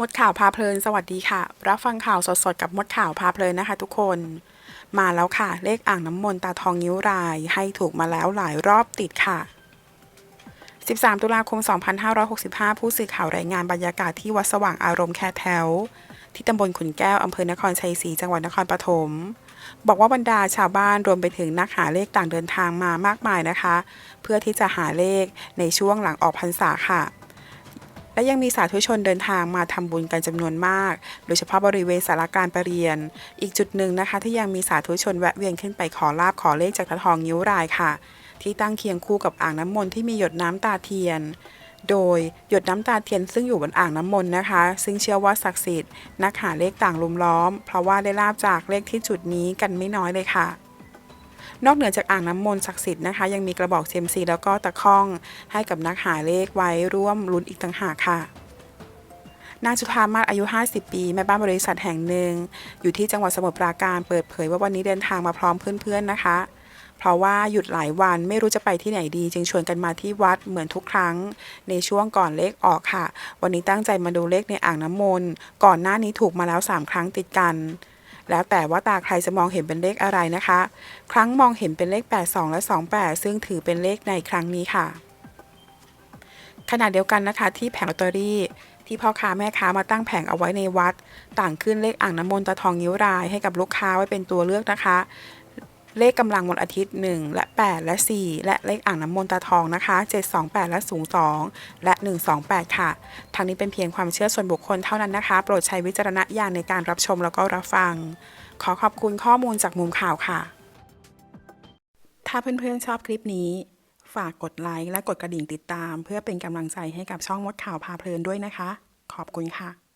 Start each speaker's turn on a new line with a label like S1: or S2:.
S1: มดข่าวพาเพลิน สวัสดีค่ะ รับฟังข่าวสดๆกับมดข่าวพาเพลินนะคะทุกคน มาแล้วค่ะ เลขอ่างน้ำมนต์ตาทองนิ้วราย ให้ถูกมาแล้วหลายรอบติดค่ะ 13 ตุลาคม 2565 ผู้สื่อข่าวรายงานบรรยากาศที่วัดสว่างอารมณ์แคแถว ที่ตำบลขุนแก้วอำเภอนครชัยศรีจังหวัดนครปฐมบอกว่าบรรดาชาวบ้านรวมไปถึงนักหาเลขต่างเดินทางมามากมายนะคะ เพื่อที่จะหาเลขในช่วงหลังออกพรรษาค่ะ และยังมีสาธุชนเดินทางมาทำบุญกันจำนวนมาก โดยเฉพาะบริเวณสาราการประเรียน อีกจุดหนึ่งนะคะ ที่ยังมีสาธุชนแวะเวียนขึ้นไปขอลาบขอเลขจากตาทองนิ้วรายค่ะ ที่ตั้งเคียงคู่กับอ่างน้ำมนต์ที่มีหยดน้ำตาเทียนโดยหยดน้ำตาเทียนซึ่งอยู่บนอ่างน้ำมนต์นะคะ ซึ่งเชื่อว่าศักดิ์สิทธิ์นักหาเลขต่างลุมล้อม เพราะว่าได้ลาบจากเลขที่จุดนี้กันไม่น้อยเลยค่ะ นอกเหนือจากอ่างน้ำมนต์ศักดิ์สิทธิ์นะคะ ยังมีกระบอกเซียมซีแล้วก็ตะข้อง ให้กับนักหาเลขไว้ร่วมลุ้นอีกต่างหากค่ะนางจุธามาศอายุ 50 ปีแม่บ้านบริษัทแห่งหนึ่ง อยู่ที่จังหวัดสมุทรปราการเปิดเผยว่าวันนี้เดินทางมาพร้อมเพื่อนๆนะคะ เพราะว่าหยุดหลายวันไม่รู้จะไปที่ไหนดี จึงชวนกันมาที่วัดเหมือนทุกครั้ง ในช่วงก่อนเลขออกค่ะ วันนี้ตั้งใจมาดูเลขในอ่างน้ำมนต์ก่อนหน้านี้ถูกมาแล้ว 3 ครั้งติดกัน แล้วแต่ว่าตาใครจะมองเห็นเป็นเลขอะไรนะคะ ครั้งมองเห็นเป็นเลข 82 และ 28 ซึ่งถือเป็นเลขในครั้งนี้ค่ะ ขณะเดียวกันนะคะ ที่แผงลอตเตอรี่ที่พ่อค้าแม่ค้ามาตั้งแผงเอาไว้ในวัด ต่างขึ้นเลขอ่างน้ำมนต์ตาทองนิ้วรายให้กับลูกค้าไว้เป็นตัวเลือกนะคะ เลขกำลังวันอาทิตย์ 1 และ 8 และ 4 และเลขอ่างน้ำมนต์ตาทองนะคะ 728 และ02 และ 128 ค่ะ ทางนี้เป็นเพียงความเชื่อส่วนบุคคลเท่านั้นนะคะ โปรดใช้วิจารณญาณในการรับชมแล้วก็รับฟัง ขอขอบคุณข้อมูลจากมุมข่าวค่ะ ถ้าเพื่อนๆชอบคลิปนี้ ฝากกดไลค์และกดกระดิ่งติดตาม เพื่อเป็นกำลังใจให้กับช่องมดข่าวพาเพลินด้วยนะคะ ขอบคุณค่ะ